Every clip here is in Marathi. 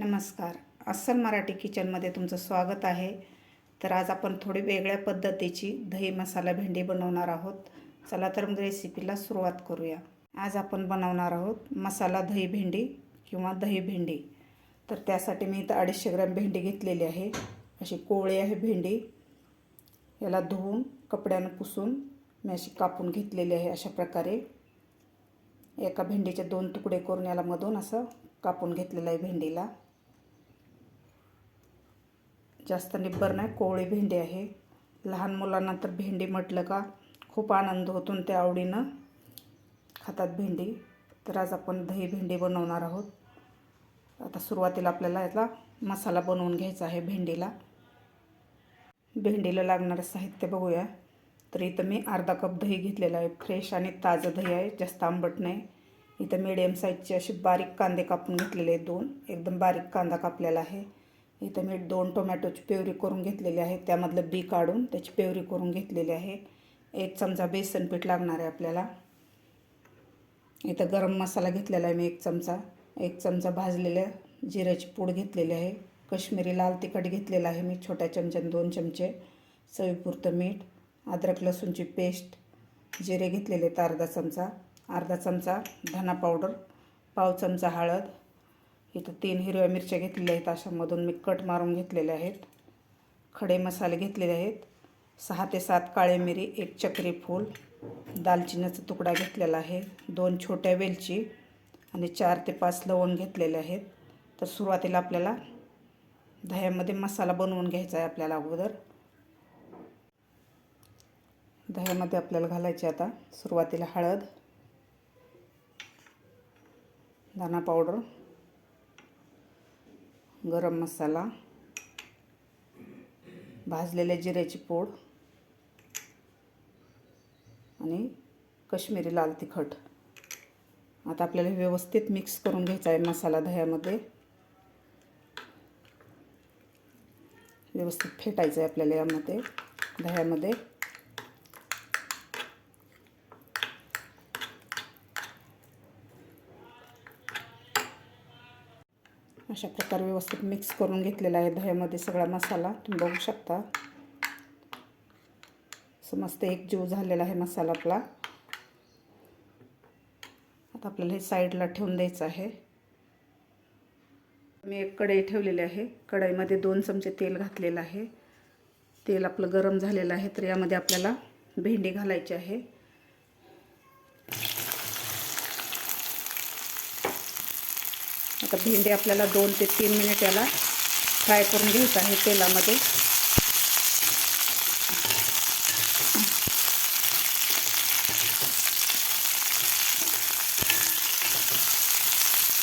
नमस्कार. अस्सल मराठी किचनमध्ये तुमचं स्वागत आहे. तर आज आपण थोडी वेगळ्या पद्धतीची दही मसाला भेंडी बनवणार आहोत. चला तर मग रेसिपीला सुरुवात करूया. आज आपण बनवणार आहोत मसाला दही भेंडी किंवा दही भेंडी. तर त्यासाठी मी इथं अडीचशे ग्रॅम भेंडी घेतलेली आहे. अशी कोवळी आहे भेंडी. याला धुवून कपड्यानं पुसून मी अशी कापून घेतलेली आहे अशा प्रकारे. एका भेंडीचे दोन तुकडे करून याला मधून असं कापून घेतलेलं आहे भेंडीला. जास्त निब्बर नाही कोवळी भेंडी आहे. लहान मुलांना तर भेंडी म्हटलं का खूप आनंद होतो ते आवडीनं खातात भेंडी. तर आज आपण दही भेंडी बनवणार आहोत. आता सुरुवातीला आपल्याला याचा मसाला बनवून घ्यायचा आहे भेंडीला. भेंडीला लागणारं साहित्य बघूया. तर इथं मी अर्धा कप दही घेतलेलं आहे. फ्रेश आणि ताजं दही आहे जास्त आंबट नाही. इथं मिडियम साईजचे असे बारीक कांदे कापून घेतलेले आहेत दोन. एकदम बारीक कांदा कापलेला आहे. इथं मी दोन टोमॅटोची प्युरी करून घेतलेली आहे. त्यामधलं बी काढून त्याची प्युरी करून घेतलेली आहे. एक चमचा बेसन पीठ लागणार आहे आपल्याला. इथं गरम मसाला घेतलेला आहे मी एक चमचा. एक चमचा भाजलेल्या जिऱ्याची पूड घेतलेली आहे. कश्मीरी लाल तिखट घेतलेलं आहे मी छोट्या चमच्याने दोन चमचे. चवीपुरतं मीठ अद्रक लसूणची पेस्ट जिरे घेतलेले आहेत अर्धा चमचा. अर्धा चमचा धना पावडर पाव चमचा हळद इथं तीन हिरव्या मिरच्या घेतलेल्या आहेत. अशामधून मी कट मारून घेतलेले आहेत. खडे मसाले घेतलेले आहेत. सहा ते सात काळे मिरी एक चक्री फूल दालचिनीचा तुकडा घेतलेला आहे. दोन छोट्या वेलची आणि चार ते पाच लवंग घेतलेले आहेत. तर सुरुवातीला आपल्याला दह्यामध्ये मसाला बनवून घ्यायचा आहे आपल्याला अगोदर. दह्यामध्ये आपल्याला घालायचे आता सुरुवातीला हळद दाणा पावडर गरम मसाला भाजलेल्या जिऱ्याची पूड आणि कश्मीरी लाल तिखट. आता आपल्याला व्यवस्थित मिक्स करून घ्यायचा आहे मसाला दह्यामध्ये. व्यवस्थित फेटायचं आहे आपल्याला यामध्ये दह्यामध्ये. अशा प्रकारे व्यवस्थित मिक्स करून घेतलेला आहे दह्यामध्ये सगळा मसाला. तुम्ही बघू शकता. असं मस्त एक जीव झालेला आहे मसाला आपला. आता आपल्याला हे साईडला ठेवून द्यायचं आहे. मी एक कढई ठेवलेली आहे. कढईमध्ये दोन चमचे तेल घातलेलं आहे. तेल आपलं गरम झालेलं आहे तर यामध्ये आपल्याला भेंडी घालायची आहे. आता भेंडी आपल्याला दोन ते तीन मिनिट याला फ्राय करून घ्यायचं आहे तेलामध्ये.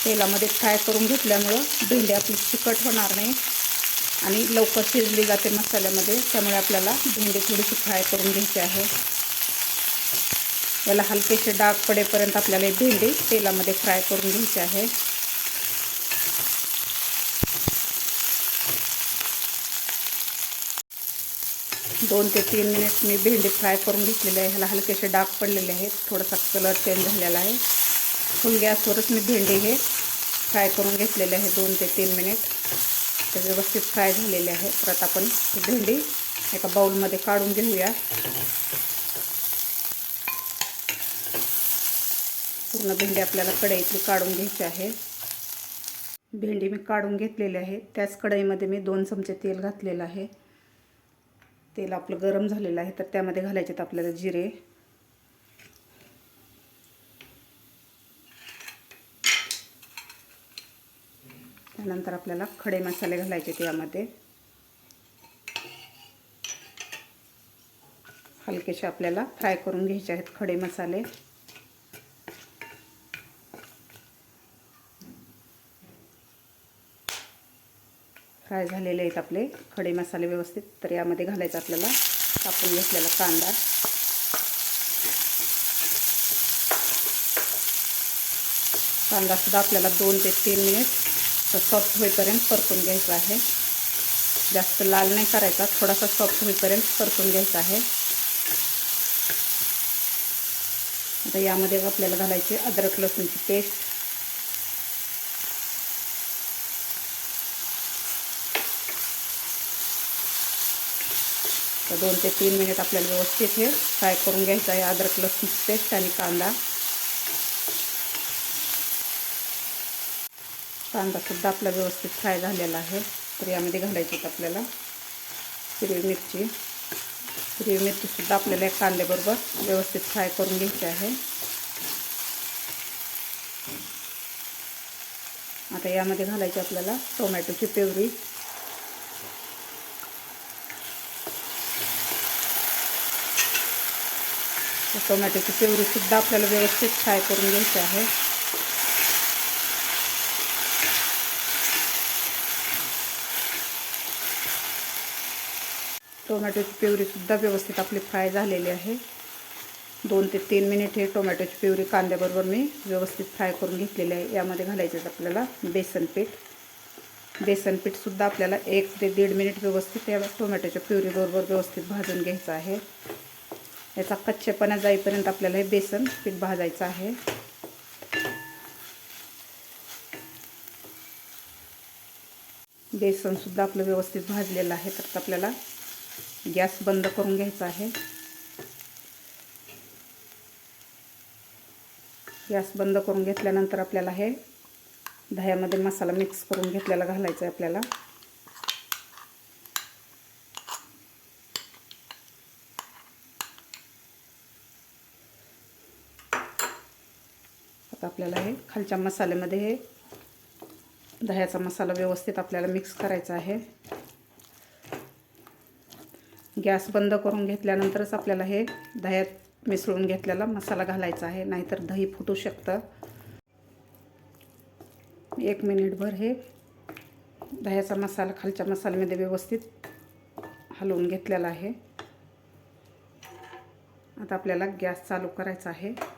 तेलामध्ये फ्राय करून घेतल्यामुळं भेंडी आपली चिकट होणार नाही आणि लवकर शिजली जाते मसाल्यामध्ये त्यामुळे आपल्याला भेंडी थोडीशी फ्राय करून घ्यायची आहे. याला हलकेसे डाग पडेपर्यंत आपल्याला भेंडी तेलामध्ये फ्राय करून घ्यायची आहे. दोन ते तीन मिनिट मी भेंडी फ्राय करून घेतलेली आहे. ह्याला हलकेसे डाग पडलेले आहेत. थोडासा कलर चेंज झालेला आहे. फुल गॅसवरच मी भेंडी हे फ्राय करून घेतलेले आहे दोन ते तीन मिनिट ते व्यवस्थित फ्राय झालेले आहे. परत आपण ही भेंडी एका बाऊलमध्ये काढून घेऊया. पूर्ण भेंडी आपल्याला कढईतली काढून घ्यायची आहे. भेंडी मी काढून घेतलेली आहे. त्याच कढईमध्ये मी दोन चमचे तेल घातलेलं आहे. तेल आपलं गरम झालेलं आहे तर त्यामध्ये घालायचे आहेत आपल्याला जिरे. त्यानंतर आपल्याला खडे मसाले घालायचे त्यामध्ये हलकेसे आपल्याला फ्राय करून घ्यायचे आहेत खडे मसाले. फ्राय झालेले आहेत आपले. खडे मसाले व्यवस्थित. तर यामध्ये घालायचं आपल्याला कापून घेतलेला कांदा. कांदासुद्धा आपल्याला दोन ते तीन मिनिट सॉफ्ट होईपर्यंत परतून घ्यायचा आहे. जास्त लाल नाही करायचा. थोडासा सॉफ्ट होईपर्यंत परतून घ्यायचा आहे. आता यामध्ये आपल्याला घालायची अद्रक लसूणची पेस्ट दोन ते तीन मिनिट आपल्याला व्यवस्थित हे फ्राय करून घ्यायचं आहे. अद्रक लसूण पेस्ट आणि कांदा. कांदासुद्धा आपला व्यवस्थित फ्राय झालेला आहे. तर यामध्ये घालायची आहेत आपल्याला हिरवी मिरची. हिरवी मिरचीसुद्धा आपल्याला एक कांद्याबरोबर व्यवस्थित फ्राय करून घ्यायची आहे. आता यामध्ये घालायची आपल्याला टोमॅटोची प्युरी. टोमॅटोची प्युरीसुद्धा आपल्याला व्यवस्थित फ्राय करून घ्यायची आहे. टोमॅटोची प्युरीसुद्धा व्यवस्थित आपली फ्राय झालेली आहे. दोन ते तीन मिनिट हे टोमॅटोची प्युरी कांद्याबरोबर मी व्यवस्थित फ्राय करून घेतलेली आहे. यामध्ये घालायचं आपल्याला बेसन पीठ. बेसन पीठसुद्धा आपल्याला एक ते दीड मिनिट व्यवस्थित या टोमॅटोच्या प्युरीबरोबर व्यवस्थित भाजून घ्यायचं आहे. याचा कच्चेपणा जाईपर्यंत आपल्याला हे बेसन पीठ भाजायचं आहे. बेसनसुद्धा आपलं व्यवस्थित भाजलेलं आहे तर आपल्याला गॅस बंद करून घ्यायचा आहे. गॅस बंद करून घेतल्यानंतर आपल्याला हे दह्यामध्ये मसाला मिक्स करून घेतलेला घालायचा आहे आपल्याला. आता आपल्याला हे. खालच्या मसाल्यामध्ये हे. दह्याचा मसाला व्यवस्थित आपल्याला मिक्स करायचा आहे. गॅस बंद करून घेतल्यानंतरच आपल्याला हे दह्यात मिसळून घेतलेला मसाला घालायचा आहे. नाहीतर दही फुटू शकतं. एक मिनिटभर हे दह्याचा मसाला खालच्या मसाल्यामध्ये व्यवस्थित हलवून घेतलेला आहे. आता आपल्याला गॅस चालू करायचा आहे.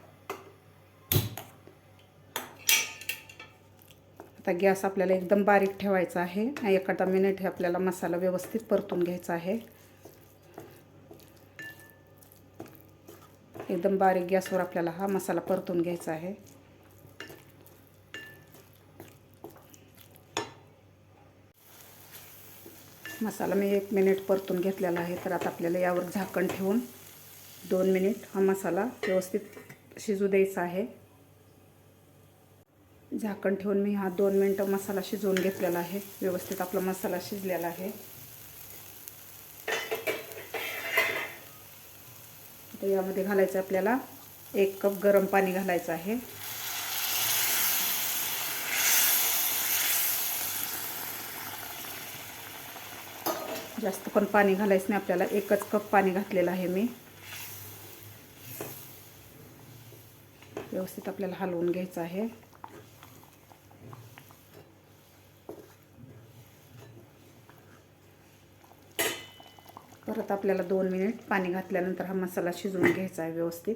आता गॅस आपल्याला एकदम बारीक ठेवायचा आहे. एखादा मिनिट हे आपल्याला मसाला व्यवस्थित परतून घ्यायचा आहे. एकदम बारीक गॅसवर आपल्याला हा मसाला परतून घ्यायचा आहे. मसाला मी एक मिनिट परतून घेतलेला आहे. तर आता आपल्याला यावर झाकण ठेवून दोन मिनिट हा मसाला व्यवस्थित शिजू द्यायचा आहे. झाकण ठेवून मी हा दोन मिनटं मसाला शिजवून घेतलेला आहे. व्यवस्थित आपला मसाला शिजलेला आहे. तर यामध्ये घालायचं आपल्याला एक कप गरम पाणी घालायचं आहे. जास्त पण पाणी घालायचं नाही आपल्याला एकच कप पाणी घातलेलं आहे मी. व्यवस्थित आपल्याला हलवून घ्यायचं आहे. आता आपल्याला दोन मिनिट पाणी घातल्यानंतर हा मसाला शिजवून घ्यायचा आहे व्यवस्थित.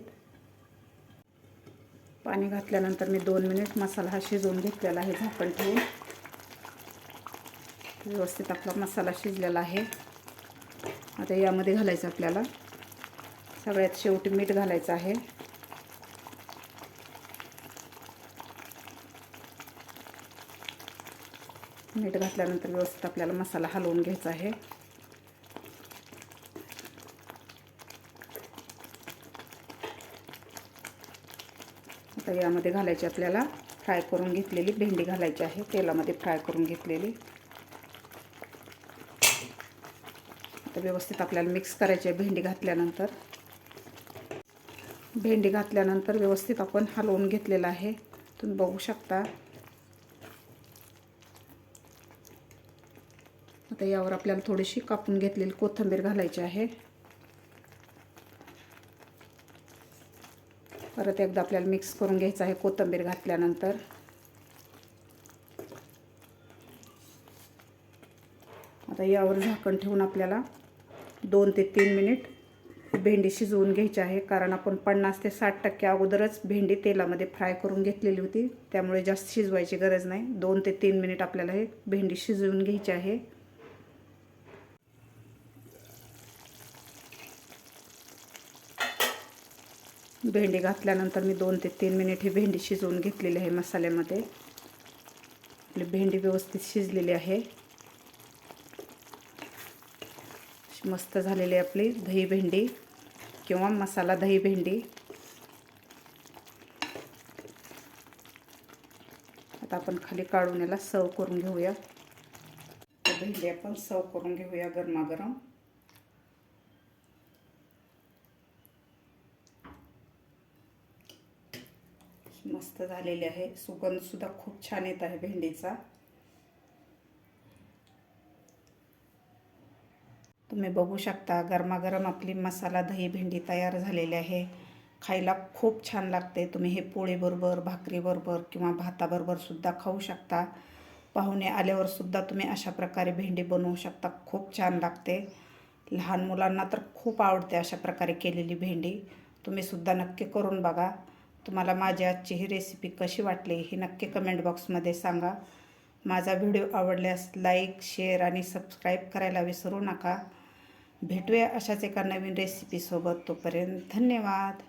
पाणी घातल्यानंतर मी दोन मिनिट मसाला हा शिजवून घेतलेला आहे झाकण ठेवून. व्यवस्थित आपला मसाला शिजलेला आहे. आता यामध्ये घालायचं आपल्याला. सगळ्यात शेवटी मीठ घालायचं आहे. मीठ घातल्यानंतर व्यवस्थित आपल्याला मसाला हलवून घ्यायचा आहे. आता यामध्ये घालायची आपल्याला फ्राय करून घेतलेली भेंडी घालायची आहे. तेलामध्ये फ्राय करून घेतलेली. आता व्यवस्थित आपल्याला मिक्स करायची आहे भेंडी घातल्यानंतर. भेंडी घातल्यानंतर व्यवस्थित आपण हलवून घेतलेलं आहे. तुम्ही बघू शकता. आता यावर आपल्याला थोडीशी कापून घेतलेली कोथिंबीर घालायची आहे. परत एकदा आपल्याला मिक्स करून घ्यायचं आहे कोथिंबीर घातल्यानंतर. आता यावर झाकण ठेवून आपल्याला दोन ते तीन मिनिट भेंडी शिजवून घ्यायची आहे. कारण आपण पन्नास ते साठ टक्के अगोदरच भेंडी तेलामध्ये फ्राय करून घेतलेली होती. त्यामुळे जास्त शिजवायची गरज नाही. दोन ते तीन मिनिट आपल्याला हे भेंडी शिजवून घ्यायची आहे. भेंडी घातल्यानंतर मी दोन ते तीन मिनिट ही भेंडी शिजवून घेतलेली आहे मसाल्यामध्ये. आपली भेंडी व्यवस्थित शिजलेली आहे. मस्त झालेली आहे आपली दही भेंडी किंवा मसाला दही भेंडी. आता आपण खाली काढून याला सर्व करून घेऊया. भेंडी आपण सर्व करून घेऊया गरमागरम. मस्त झालेली आहे. सुगंधसुद्धा खूप छान येत आहे भेंडीचा. तुम्ही बघू शकता गरमागरम आपली मसाला दही भेंडी तयार झालेली आहे. खायला खूप छान लागते. तुम्ही हे पोळीबरोबर भाकरीबरोबर किंवा भाताबरोबर सुद्धा खाऊ शकता. पाहुणे आल्यावर सुद्धा तुम्ही अशा प्रकारे भेंडी बनवू शकता. खूप छान लागते. लहान मुलांना तर खूप आवडते अशा प्रकारे केलेली भेंडी. तुम्ही सुद्धा नक्की करून बघा. तुम्हाला माझी आजची ही रेसिपी कशी वाटली ही नक्की कमेंट बॉक्समध्ये सांगा. माझा व्हिडिओ आवडल्यास लाईक शेअर आणि सबस्क्राईब करायला विसरू नका. भेटूया अशाच एका नवीन रेसिपीसोबत तोपर्यंत धन्यवाद.